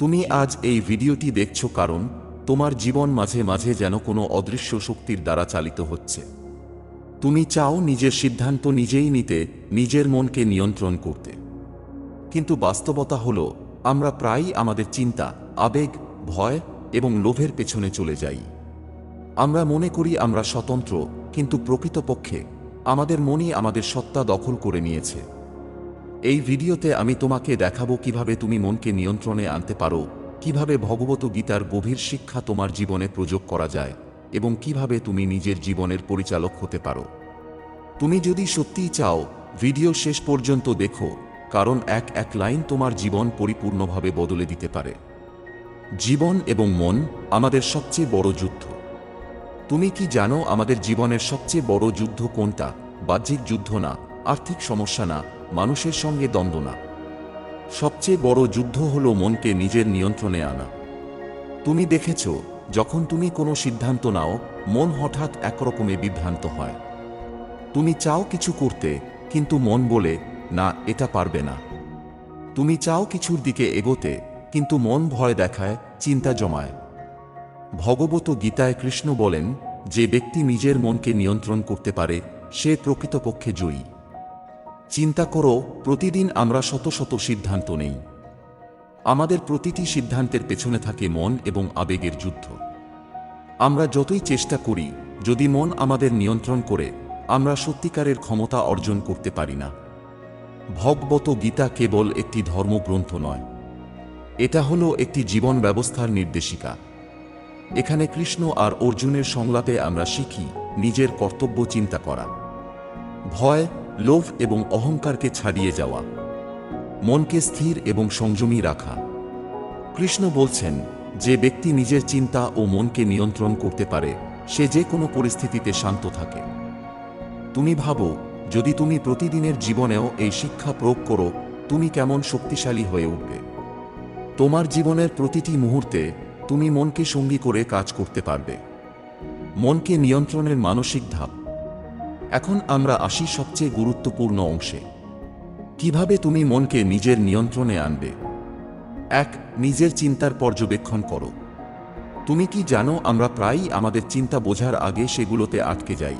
তুমি আজ এই ভিডিওটি দেখছ কারণ তোমার জীবন মাঝে মাঝে যেন কোনো অদৃশ্য শক্তির দ্বারা চালিত হচ্ছে। তুমি চাও নিজের সিদ্ধান্ত নিজেই নিতে, নিজের মনকে নিয়ন্ত্রণ করতে। কিন্তু বাস্তবতা হল, আমরা প্রায়ই আমাদের চিন্তা, আবেগ, ভয় এবং লোভের পেছনে চলে যাই। আমরা মনে করি আমরা স্বতন্ত্র, কিন্তু প্রকৃতপক্ষে আমাদের মনই আমাদের সত্তা দখল করে নিয়েছে। এই ভিডিওতে আমি তোমাকে দেখাবো কীভাবে তুমি মনকে নিয়ন্ত্রণে আনতে পারো, কীভাবে ভগবত গীতার গভীর শিক্ষা তোমার জীবনে প্রয়োগ করা যায়, এবং কীভাবে তুমি নিজের জীবনের পরিচালক হতে পারো। তুমি যদি সত্যিই চাও, ভিডিও শেষ পর্যন্ত দেখো, কারণ এক এক লাইন তোমার জীবন পরিপূর্ণভাবে বদলে দিতে পারে। জীবন এবং মন আমাদের সবচেয়ে বড় যুদ্ধ। তুমি কি জানো আমাদের জীবনের সবচেয়ে বড় যুদ্ধ কোনটা? বাহ্যিক যুদ্ধ না, আর্থিক সমস্যা না মানুষের সঙ্গে দ্বন্দ্ব না। সবচেয়ে বড় যুদ্ধ হল মনকে নিজের নিয়ন্ত্রণে আনা। তুমি দেখেছ, যখন তুমি কোনো সিদ্ধান্ত নাও, মন হঠাৎ একরকমে বিভ্রান্ত হয়। তুমি চাও কিছু করতে, কিন্তু মন বলে, না, এটা পারবে না। তুমি চাও কিছুর দিকে এগোতে, কিন্তু মন ভয় দেখায়, চিন্তা জমায়। ভগবত গীতায় কৃষ্ণ বলেন, যে ব্যক্তি নিজের মনকে নিয়ন্ত্রণ করতে পারে, সে প্রকৃতপক্ষে জয়ী। চিন্তা করো, প্রতিদিন আমরা শত শত সিদ্ধান্ত নেই। আমাদের প্রতিটি সিদ্ধান্তের পেছনে থাকে মন এবং আবেগের যুদ্ধ। আমরা যতই চেষ্টা করি, যদি মন আমাদের নিয়ন্ত্রণ করে, আমরা সত্যিকারের ক্ষমতা অর্জন করতে পারি না। ভগবত গীতা কেবল একটি ধর্মগ্রন্থ নয়। এটা হলো একটি জীবন ব্যবস্থার নির্দেশিকা। এখানে কৃষ্ণ আর অর্জুনের সংলাপে আমরা শিখি নিজের কর্তব্য চিন্তা করা। ভয় লোভ এবং অহংকারকে ছাড়িয়ে যাওয়া। মনকে স্থির এবং সংযমী রাখা। কৃষ্ণ বলছেন, যে ব্যক্তি নিজের চিন্তা ও মনকে নিয়ন্ত্রণ করতে পারে, সে যে কোনো পরিস্থিতিতে শান্ত থাকে। তুমি ভাবো, যদি তুমি প্রতিদিনের জীবনেও এই শিক্ষা প্রয়োগ করো, তুমি কেমন শক্তিশালী হয়ে উঠবে। তোমার জীবনের প্রতিটি মুহূর্তে তুমি মনকে সঙ্গী করে কাজ করতে পারবে। মনকে নিয়ন্ত্রণের মানসিক ধাপ। এখন আমরা আসি সবচেয়ে গুরুত্বপূর্ণ অংশে। কীভাবে তুমি মনকে নিজের নিয়ন্ত্রণে আনবে? এক, নিজের চিন্তার পর্যবেক্ষণ করো। তুমি কি জানো আমরা প্রায়ই আমাদের চিন্তা বোঝার আগে সেগুলোতে আটকে যাই।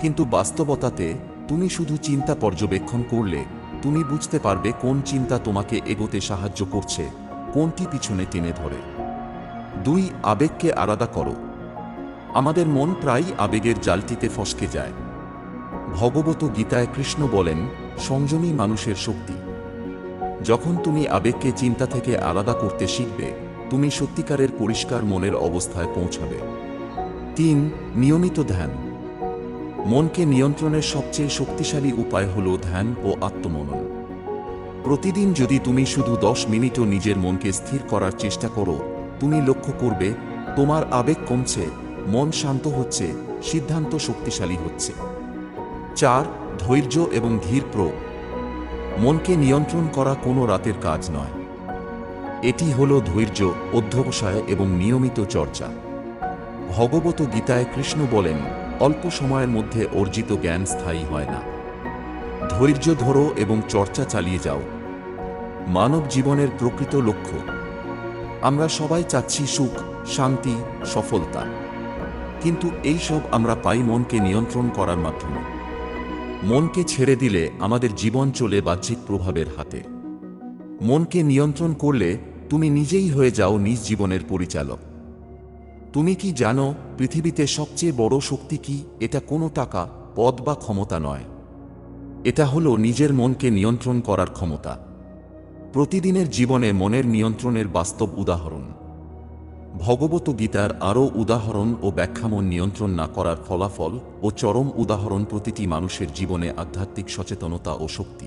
কিন্তু বাস্তবতাতে, তুমি শুধু চিন্তা পর্যবেক্ষণ করলে, তুমি বুঝতে পারবে কোন চিন্তা তোমাকে এগোতে সাহায্য করছে, কোনটি পিছনে টেনে ধরে। দুই, আবেগকে আলাদা করো। আমাদের মন প্রায়ই আবেগের জালটিতে ফসকে যায়। ভগবত গীতায় কৃষ্ণ বলেন, সংযমী মানুষের শক্তি। যখন তুমি আবেগকে চিন্তা থেকে আলাদা করতে শিখবে, তুমি সত্যিকারের পরিষ্কার মনের অবস্থায় পৌঁছাবে। তিন, নিয়মিত ধ্যান। মনকে নিয়ন্ত্রণের সবচেয়ে শক্তিশালী উপায় হল ধ্যান ও আত্মমনন। প্রতিদিন যদি তুমি শুধু দশ মিনিটও নিজের মনকে স্থির করার চেষ্টা করো, তুমি লক্ষ্য করবে, তোমার আবেগ কমছে মন শান্ত হচ্ছে, সিদ্ধান্ত শক্তিশালী হচ্ছে। চার, ধৈর্য এবং ধীর প্রয়োগ। মনকে নিয়ন্ত্রণ করা কোনো রাতের কাজ নয়। এটি হল ধৈর্য, অধ্যবসায় এবং নিয়মিত চর্চা। ভগবত গীতায় কৃষ্ণ বলেন, অল্প সময়ের মধ্যে অর্জিত জ্ঞান স্থায়ী হয় না। ধৈর্য ধরো এবং চর্চা চালিয়ে যাও। মানব জীবনের প্রকৃত লক্ষ্য। আমরা সবাই চাচ্ছি সুখ, শান্তি, সফলতা। কিন্তু এই সব আমরা পাই মনকে নিয়ন্ত্রণ করার মাধ্যমে। মনকে ছেড়ে দিলে আমাদের জীবন চলে বাহ্যিক প্রভাবের হাতে। মনকে নিয়ন্ত্রণ করলে তুমি নিজেই হয়ে যাও নিজ জীবনের পরিচালক। তুমি কি জানো পৃথিবীতে সবচেয়ে বড় শক্তি কি? এটা কোনো টাকা, পদ বা ক্ষমতা নয়। এটা হলো নিজের মনকে নিয়ন্ত্রণ করার ক্ষমতা। প্রতিদিনের জীবনে মনের নিয়ন্ত্রণের বাস্তব উদাহরণ। ভগবত গীতার আরও উদাহরণ ও ব্যাখ্যামন নিয়ন্ত্রণ না করার ফলাফল ও চরম উদাহরণ প্রতিটি মানুষের জীবনে আধ্যাত্মিক সচেতনতা ও শক্তি।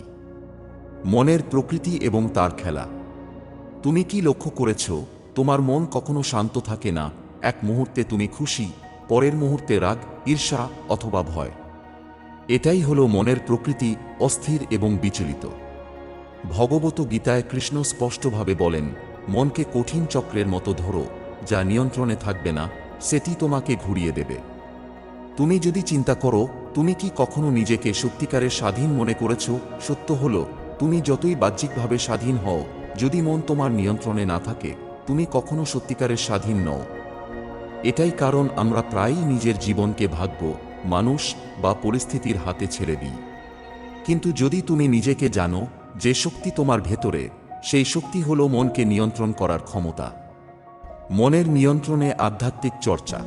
মনের প্রকৃতি এবং তার খেলা। তুমি কি লক্ষ্য করেছ, তোমার মন কখনো শান্ত থাকে না, এক মুহূর্তে তুমি খুশি, পরের মুহূর্তে রাগ, ঈর্ষা অথবা ভয়। এটাই হলো মনের প্রকৃতি অস্থির এবং বিচলিত। ভগবত গীতায় কৃষ্ণ স্পষ্টভাবে বলেন, মনকে কঠিন চক্রের মতো ধরো যা নিয়ন্ত্রণে থাকবে না, সেটি তোমাকে ঘুরিয়ে দেবে। তুমি যদি চিন্তা করো, তুমি কি কখনো নিজেকে সত্যিকারের স্বাধীন মনে করেছ? সত্য হলো, তুমি যতই বাহ্যিকভাবে স্বাধীন হও, যদি মন তোমার নিয়ন্ত্রণে না থাকে, তুমি কখনো সত্যিকারের স্বাধীন নও। এটাই কারণ আমরা প্রায়ই নিজের জীবনকে ভাগ্য, মানুষ বা পরিস্থিতির হাতে ছেড়ে দিই। কিন্তু যদি তুমি নিজেকে জানো, যে শক্তি তোমার ভেতরে, সেই শক্তি হল মনকে নিয়ন্ত্রণ করার ক্ষমতা। মনের নিয়ন্ত্রণে আধ্যাত্মিক চর্চা।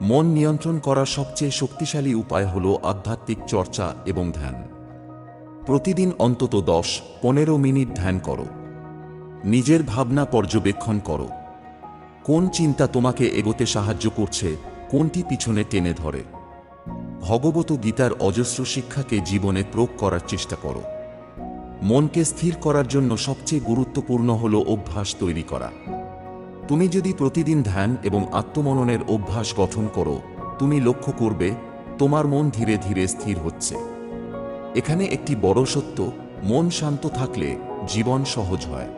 মন নিয়ন্ত্রণ করার সবচেয়ে শক্তিশালী উপায় হল আধ্যাত্মিক চর্চা এবং ধ্যান। প্রতিদিন অন্তত দশ, পনেরো মিনিট ধ্যান করো। নিজের ভাবনা পর্যবেক্ষণ করো। কোন চিন্তা তোমাকে এগোতে সাহায্য করছে, কোনটি পিছনে টেনে ধরে? ভগবত গীতার অজস্র শিক্ষাকে জীবনে প্রয়োগ করার চেষ্টা করো। মনকে স্থির করার জন্য সবচেয়ে গুরুত্বপূর্ণ হল অভ্যাস তৈরি করা। তুমি যদি প্রতিদিন ধ্যান এবং আত্মমননের অভ্যাস গঠন করো, তুমি লক্ষ্য করবে, তোমার মন ধীরে ধীরে স্থির হচ্ছে। এখানে একটি বড় সত্য, মন শান্ত থাকলে জীবন সহজ হয়।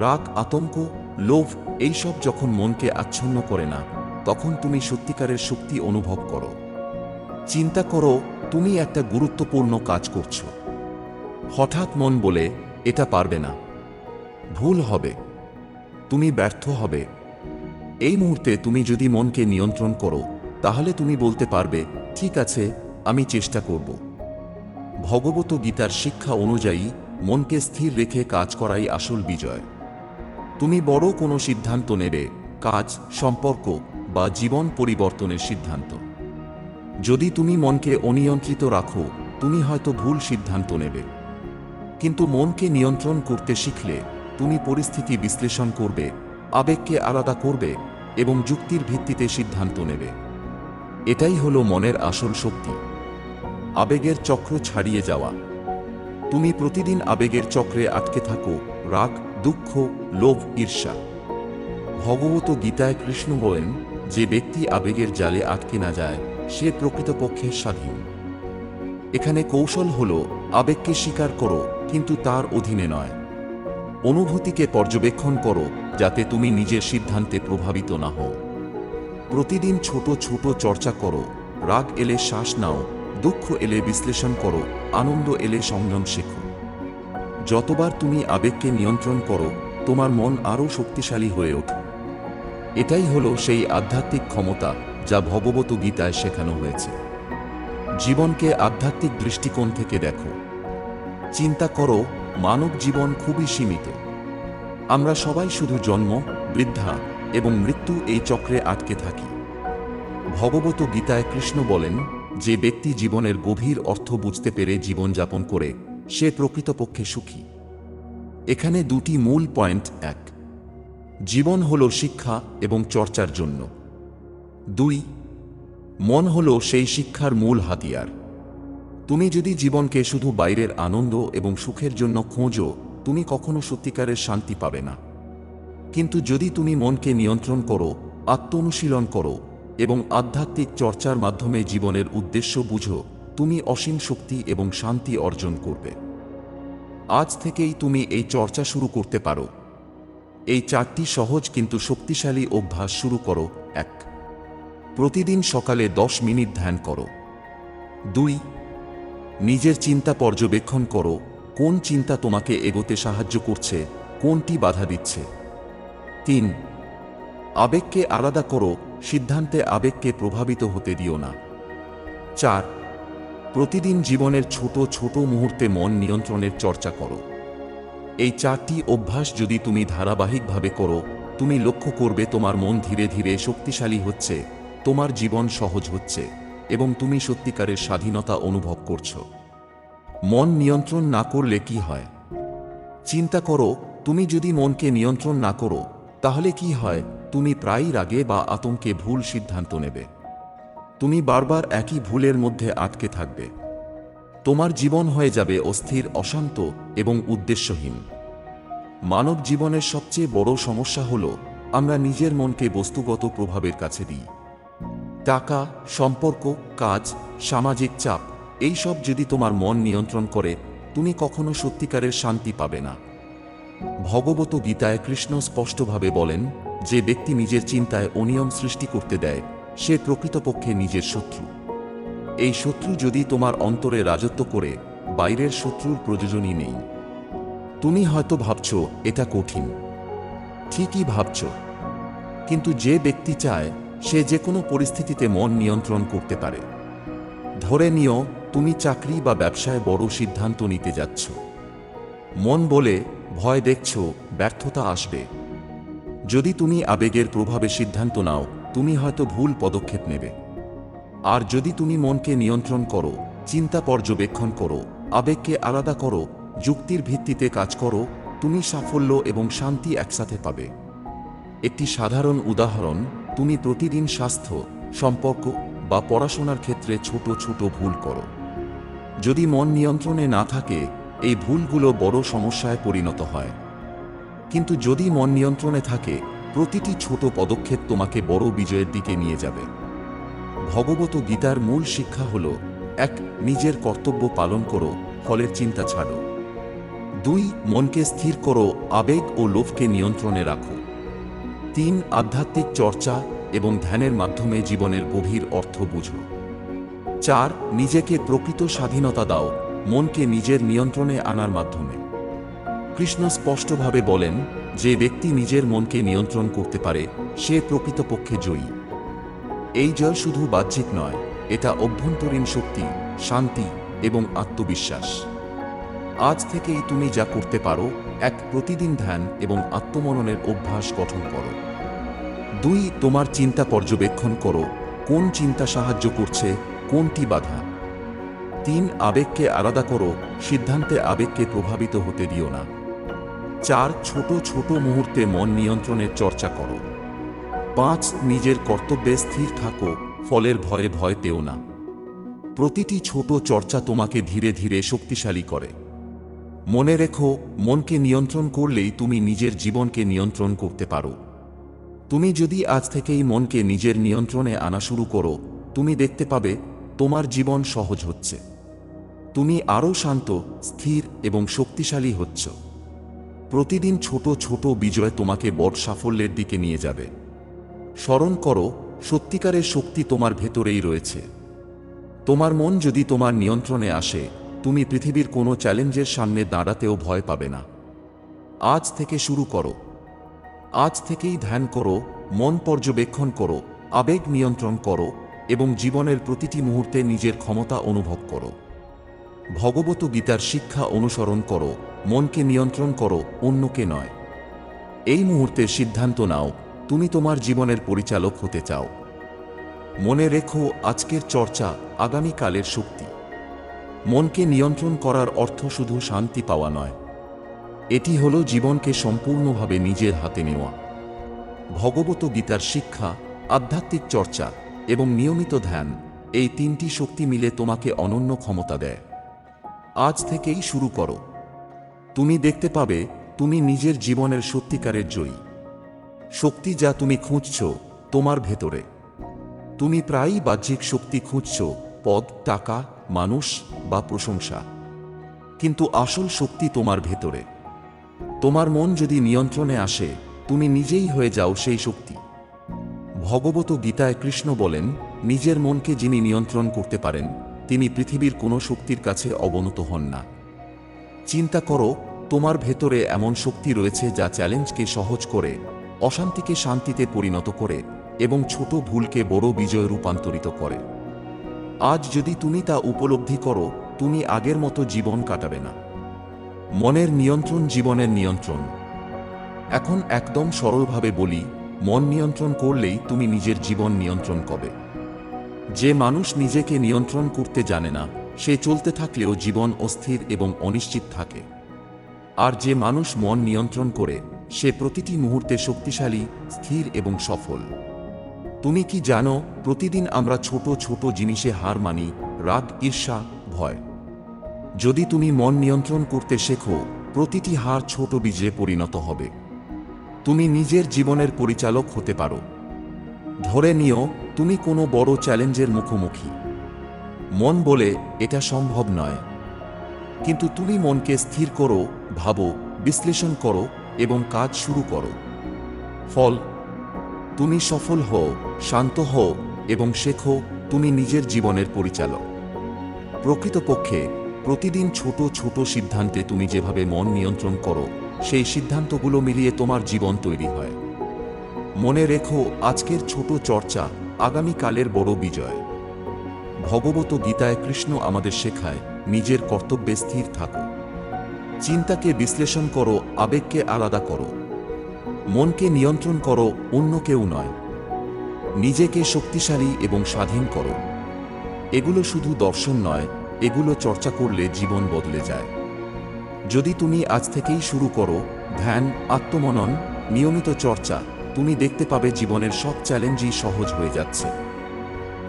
রাগ, আতঙ্ক, লোভ, এইসব যখন মনকে আচ্ছন্ন করে না, তখন তুমি সত্যিকারের শক্তি অনুভব করো। চিন্তা করো, তুমি একটা গুরুত্বপূর্ণ কাজ করছ। হঠাৎ মন বলে, এটা পারবে না। ভুল হবে। তুমি ব্যর্থ হবে। এই মুহূর্তে তুমি যদি মনকে নিয়ন্ত্রণ করো, তাহলে তুমি বলতে পারবে, ঠিক আছে, আমি চেষ্টা করব। ভগবত গীতার শিক্ষা অনুযায়ী, মনকে স্থির রেখে কাজ করাই আসল বিজয়। তুমি বড় কোনো সিদ্ধান্ত নেবে, কাজ, সম্পর্ক বা জীবন পরিবর্তনের সিদ্ধান্ত। যদি তুমি মনকে অনিয়ন্ত্রিত রাখো, তুমি হয়তো ভুল সিদ্ধান্ত নেবে। কিন্তু মনকে নিয়ন্ত্রণ করতে শিখলে তুমি পরিস্থিতি বিশ্লেষণ করবে, আবেগকে আলাদা করবে এবং যুক্তির ভিত্তিতে সিদ্ধান্ত নেবে। এটাই হলো মনের আসল শক্তি। আবেগের চক্র ছাড়িয়ে যাওয়া। তুমি প্রতিদিন আবেগের চক্রে আটকে থাকো, রাগ, দুঃখ, লোভ, ঈর্ষা। ভগবত গীতায় কৃষ্ণ বলেন, যে ব্যক্তি আবেগের জালে আটকে না যায়, সে প্রকৃতপক্ষে স্বাধীন। এখানে কৌশল হল, আবেগকে স্বীকার করো, কিন্তু তার অধীনে নয়। অনুভূতিকে পর্যবেক্ষণ করো যাতে তুমি নিজের সিদ্ধান্তে প্রভাবিত না হও। প্রতিদিন ছোট ছোট চর্চা করো, রাগ এলে শ্বাস নাও, দুঃখ এলে বিশ্লেষণ করো, আনন্দ এলে সংযম শেখো। যতবার তুমি আবেগকে নিয়ন্ত্রণ করো, তোমার মন আরও শক্তিশালী হয়ে ওঠে। এটাই হলো সেই আধ্যাত্মিক ক্ষমতা যা ভগবত গীতায় শেখানো হয়েছে। জীবনকে আধ্যাত্মিক দৃষ্টিকোণ থেকে দেখো। চিন্তা করো মানব জীবন খুবই সীমিত। আমরা সবাই শুধু জন্ম, বৃদ্ধা এবং মৃত্যু এই চক্রে আটকে থাকি। ভগবত গীতায় কৃষ্ণ বলেন, যে ব্যক্তি জীবনের গভীর অর্থ বুঝতে পেরে জীবনযাপন করে, সে প্রকৃতপক্ষে সুখী। এখানে দুটি মূল পয়েন্ট এক। জীবন হল শিক্ষা এবং চর্চার জন্য। দুই, মন হল সেই শিক্ষার মূল হাতিয়ার। তুমি যদি জীবনকে শুধু বাইরের আনন্দ এবং সুখের জন্য খোঁজো, তুমি কখনো সত্যিকারের শান্তি পাবে না। কিন্তু যদি তুমি মনকে নিয়ন্ত্রণ করো আত্ম অনুশীলন করো এবং আধ্যাত্মিক চর্চার মাধ্যমে জীবনের উদ্দেশ্য বুঝো, তুমি অসীম শক্তি এবং শান্তি অর্জন করবে। আজ থেকেই তুমি এই চর্চা শুরু করতে পারো। এই চারটি সহজ কিন্তু শক্তিশালী অভ্যাস শুরু করো, এক। প্রতিদিন সকালে দশ মিনিট ধ্যান করো। দুই নিজের চিন্তা পর্যবেক্ষণ করো, কোন চিন্তা তোমাকে এগোতে সাহায্য করছে, কোনটি বাধা দিচ্ছে। তিন, আবেগকে আলাদা করো, সিদ্ধান্তে আবেগকে প্রভাবিত হতে দিও না। চার, প্রতিদিন জীবনের ছোট ছোট মুহূর্তে মন নিয়ন্ত্রণের চর্চা করো। এই চারটি অভ্যাস যদি তুমি ধারাবাহিকভাবে করো, তুমি লক্ষ্য করবে তোমার মন ধীরে ধীরে শক্তিশালী হচ্ছে, তোমার জীবন সহজ হচ্ছে। এবং তুমি সত্যিকারের স্বাধীনতা অনুভব করছ। মন নিয়ন্ত্রণ না করলে কি হয়? চিন্তা করো, তুমি যদি মনকে নিয়ন্ত্রণ না করো, তাহলে কি হয়? তুমি প্রায়ই রাগে বা আতঙ্কে ভুল সিদ্ধান্ত নেবে। তুমি বারবার একই ভুলের মধ্যে আটকে থাকবে। তোমার জীবন হয়ে যাবে অস্থির, অশান্ত এবং উদ্দেশ্যহীন। মানব জীবনের সবচেয়ে বড় সমস্যা হল, আমরা নিজের মনকে বস্তুগত প্রভাবের কাছে দিই। টাকা, সম্পর্ক, কাজ, সামাজিক চাপ এই সব যদি তোমার মন নিয়ন্ত্রণ করে, তুমি কখনো সত্যিকারের শান্তি পাবে না। ভগবত গীতায় কৃষ্ণ স্পষ্টভাবে বলেন, যে ব্যক্তি নিজের চিন্তায় অনিয়ম সৃষ্টি করতে দেয়, সে প্রকৃতপক্ষে নিজের শত্রু। এই শত্রু যদি তোমার অন্তরে রাজত্ব করে, বাইরের শত্রুর প্রয়োজনই নেই। তুমি হয়তো ভাবছ, এটা কঠিন। ঠিকই ভাবছ। কিন্তু যে ব্যক্তি চায় সে যে কোনো পরিস্থিতিতে মন নিয়ন্ত্রণ করতে পারে। ধরে নিও, তুমি চাকরি বা ব্যবসায় বড় সিদ্ধান্ত নিতে যাচ্ছ। মন বলে, ভয় দেখছ, ব্যর্থতা আসবে। যদি তুমি আবেগের প্রভাবে সিদ্ধান্ত নাও, তুমি হয়তো ভুল পদক্ষেপ নেবে। আর যদি তুমি মনকে নিয়ন্ত্রণ করো, চিন্তা পর্যবেক্ষণ করো, আবেগকে আলাদা করো, যুক্তির ভিত্তিতে কাজ করো, তুমি সাফল্য এবং শান্তি একসাথে পাবে। একটি সাধারণ উদাহরণ তুমি প্রতিদিন স্বাস্থ্য, সম্পর্ক বা পড়াশোনার ক্ষেত্রে ছোট ছোট ভুল করো। যদি মন নিয়ন্ত্রণে না থাকে, এই ভুলগুলো বড় সমস্যায় পরিণত হয়। কিন্তু যদি মন নিয়ন্ত্রণে থাকে, প্রতিটি ছোট পদক্ষেপ তোমাকে বড় বিজয়ের দিকে নিয়ে যাবে। ভগবত গীতার মূল শিক্ষা হল, এক, নিজের কর্তব্য পালন করো, ফলের চিন্তা ছাড়ো। দুই, মনকে স্থির করো, আবেগ ও লোভকে নিয়ন্ত্রণে রাখো। তিন আধ্যাত্মিক চর্চা এবং ধ্যানের মাধ্যমে জীবনের গভীর অর্থ বুঝো। চার, নিজেকে প্রকৃত স্বাধীনতা দাও, মনকে নিজের নিয়ন্ত্রণে আনার মাধ্যমে। কৃষ্ণ স্পষ্টভাবে বলেন, যে ব্যক্তি নিজের মনকে নিয়ন্ত্রণ করতে পারে, সে প্রকৃতপক্ষে জয়ী। এই জয় শুধু বাহ্যিক নয়, এটা অভ্যন্তরীণ শক্তি, শান্তি এবং আত্মবিশ্বাস। আজ থেকেই তুমি যা করতে পারো এক প্রতিদিন ধ্যান এবং আত্মমননের অভ্যাস গঠন করো। দুই, তোমার চিন্তা পর্যবেক্ষণ করো, কোন চিন্তা সাহায্য করছে, কোনটি বাধা। তিন, আবেগকে আলাদা করো, সিদ্ধান্তে আবেগকে প্রভাবিত হতে দিও না। চার, ছোট ছোট মুহূর্তে মন নিয়ন্ত্রণের চর্চা করো। পাঁচ, নিজের কর্তব্যে স্থির থাকো, ফলের ভয়ে ভয় পেও না। প্রতিটি ছোট চর্চা তোমাকে ধীরে ধীরে শক্তিশালী করে। মনে রেখো, মনকে নিয়ন্ত্রণ করলেই তুমি নিজের জীবনকে নিয়ন্ত্রণ করতে পারো। তুমি যদি আজ থেকেই মনকে নিজের নিয়ন্ত্রণে আনা শুরু করো, তুমি দেখতে পাবে তোমার জীবন সহজ হচ্ছে। তুমি আরও শান্ত, স্থির এবং শক্তিশালী হচ্ছ। প্রতিদিন ছোট ছোট বিজয় তোমাকে বড় সাফল্যের দিকে নিয়ে যাবে। স্মরণ করো, সত্যিকারের শক্তি তোমার ভেতরেই রয়েছে। তোমার মন যদি তোমার নিয়ন্ত্রণে আসে তুমি পৃথিবীর কোনো চ্যালেঞ্জের সামনে দাঁড়াতেও ভয় পাবে না। আজ থেকে শুরু করো। আজ থেকেই ধ্যান করো, মন পর্যবেক্ষণ করো, আবেগ নিয়ন্ত্রণ করো এবং জীবনের প্রতিটি মুহূর্তে নিজের ক্ষমতা অনুভব করো। ভগবত গীতার শিক্ষা অনুসরণ করো, মনকে নিয়ন্ত্রণ করো, অন্যকে নয়। এই মুহূর্তের সিদ্ধান্ত নাও, তুমি তোমার জীবনের পরিচালক হতে চাও। মনে রেখো, আজকের চর্চা আগামীকালের শক্তি। মনকে নিয়ন্ত্রণ করার অর্থ শুধু শান্তি পাওয়া নয়। এটি হল জীবনকে সম্পূর্ণভাবে নিজের হাতে নেওয়া। ভগবত গীতার শিক্ষা, আধ্যাত্মিক চর্চা এবং নিয়মিত ধ্যান এই তিনটি শক্তি মিলে তোমাকে অনন্য ক্ষমতা দেয়। আজ থেকেই শুরু করো। তুমি দেখতে পাবে তুমি নিজের জীবনের সত্যিকারের জয়ী। শক্তি যা তুমি খুঁজছ তোমার ভেতরে। তুমি প্রায়ই বাহ্যিক শক্তি খুঁজছ পদ টাকা মানুষ বা প্রশংসা। কিন্তু আসল শক্তি তোমার ভেতরে। তোমার মন যদি নিয়ন্ত্রণে আসে, তুমি নিজেই হয়ে যাও সেই শক্তি। ভগবত গীতায় কৃষ্ণ বলেন, নিজের মনকে যিনি নিয়ন্ত্রণ করতে পারেন, তিনি পৃথিবীর কোনো শক্তির কাছে অবনত হন না। চিন্তা করো, তোমার ভেতরে এমন শক্তি রয়েছে যা চ্যালেঞ্জকে সহজ করে, অশান্তিকে শান্তিতে পরিণত করে, এবং ছোট ভুলকে বড় বিজয় রূপান্তরিত করে। আজ যদি তুমি তা উপলব্ধি করো, তুমি আগের মতো জীবন কাটাবে না। মনের নিয়ন্ত্রণ জীবনের নিয়ন্ত্রণ। এখন একদম সরলভাবে বলি, মন নিয়ন্ত্রণ করলেই তুমি নিজের জীবন নিয়ন্ত্রণ করবে। যে মানুষ নিজেকে নিয়ন্ত্রণ করতে জানে না, সে চলতে থাকলেও জীবন অস্থির এবং অনিশ্চিত থাকে। আর যে মানুষ মন নিয়ন্ত্রণ করে, সে প্রতিটি মুহূর্তে শক্তিশালী, স্থির এবং সফল। তুমি কি জানো, প্রতিদিন আমরা ছোট ছোট জিনিসে হার মানি, রাগ, ঈর্ষা, ভয়। যদি তুমি মন নিয়ন্ত্রণ করতে শেখো, প্রতিটি হার ছোট বীজে পরিণত হবে। তুমি নিজের জীবনের পরিচালক হতে পারো। ধরে নিও, তুমি কোনো বড় চ্যালেঞ্জের মুখোমুখি। মন বলে, এটা সম্ভব নয়। কিন্তু তুমি মনকে স্থির করো, ভাবো, বিশ্লেষণ করো এবং কাজ শুরু করো। ফল তুমি সফল হও, শান্ত হও এবং শেখো তুমি নিজের জীবনের পরিচালক। প্রকৃতপক্ষে, প্রতিদিন ছোট ছোট সিদ্ধান্তে তুমি যেভাবে মন নিয়ন্ত্রণ করো, সেই সিদ্ধান্তগুলো মিলিয়ে তোমার জীবন তৈরি হয়। মনে রেখো, আজকের ছোট চর্চা আগামীকালের বড় বিজয়। ভগবত গীতায় কৃষ্ণ আমাদের শেখায়, নিজের কর্তব্যে স্থির থাকো। চিন্তাকে বিশ্লেষণ করো, আবেগকে আলাদা করো। মনকে নিয়ন্ত্রণ করো, অন্য কেউ নয়। নিজেকে শক্তিশালী এবং স্বাধীন করো। এগুলো শুধু দর্শন নয়, এগুলো চর্চা করলে জীবন বদলে যায়। যদি তুমি আজ থেকেই শুরু করো, ধ্যান, আত্মমনন, নিয়মিত চর্চা, তুমি দেখতে পাবে জীবনের সব চ্যালেঞ্জই সহজ হয়ে যাচ্ছে।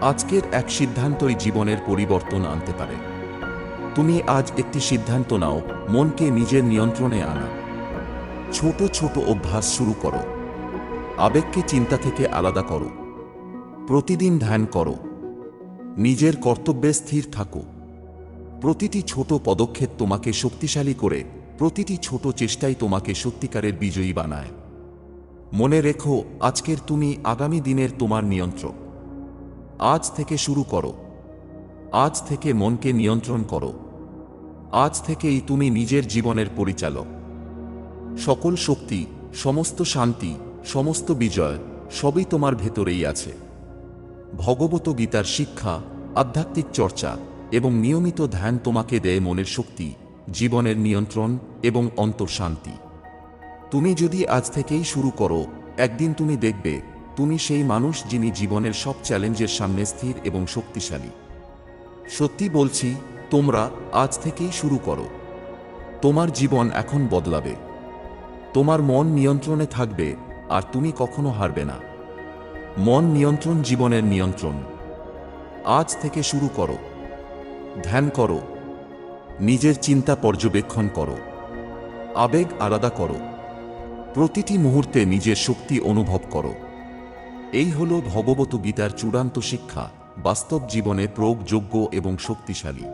আজকের এক সিদ্ধান্তই জীবনের পরিবর্তন আনতে পারে। তুমি আজ একটি সিদ্ধান্ত নাও, মনকে নিজের নিয়ন্ত্রণে আনা। ছোট ছোট অভ্যাস শুরু করো। আবেগকে চিন্তা থেকে আলাদা করো। প্রতিদিন ধ্যান করো। নিজের কর্তব্যে স্থির থাকো। প্রতিটি ছোট পদক্ষেপ তোমাকে শক্তিশালী করে, প্রতিটি ছোট চেষ্টাই তোমাকে সত্যিকারের বিজয়ী বানায়। মনে রেখো, আজকের তুমি আগামী দিনের তোমার নিয়ন্ত্রক। আজ থেকে শুরু করো। আজ থেকে মনকে নিয়ন্ত্রণ করো। আজ থেকেই তুমি নিজের জীবনের পরিচালক। সকল শক্তি, সমস্ত শান্তি, সমস্ত বিজয় সবই তোমার ভেতরেই আছে। ভগবত গীতার শিক্ষা, আধ্যাত্মিক চর্চা এবং নিয়মিত ধ্যান তোমাকে দেয় মনের শক্তি, জীবনের নিয়ন্ত্রণ এবং অন্তর্শান্তি তুমি যদি আজ থেকেই শুরু করো, একদিন তুমি দেখবে, তুমি সেই মানুষ যিনি জীবনের সব চ্যালেঞ্জের সামনে স্থির এবং শক্তিশালী। সত্যি বলছি, তোমরা আজ থেকেই শুরু করো। তোমার জীবন এখন বদলাবে। তোমার মন নিয়ন্ত্রণে থাকবে, আর তুমি কখনো হারবে না। মন নিয়ন্ত্রণ জীবনের নিয়ন্ত্রণ। আজ থেকে শুরু করো। ধ্যান করো। নিজের চিন্তা পর্যবেক্ষণ করো। আবেগ আলাদা করো। প্রতিটি মুহূর্তে নিজের শক্তি অনুভব করো। এই হল ভগবত গীতার চূড়ান্ত শিক্ষা, বাস্তব জীবনে প্রয়োগযোগ্য এবং শক্তিশালী।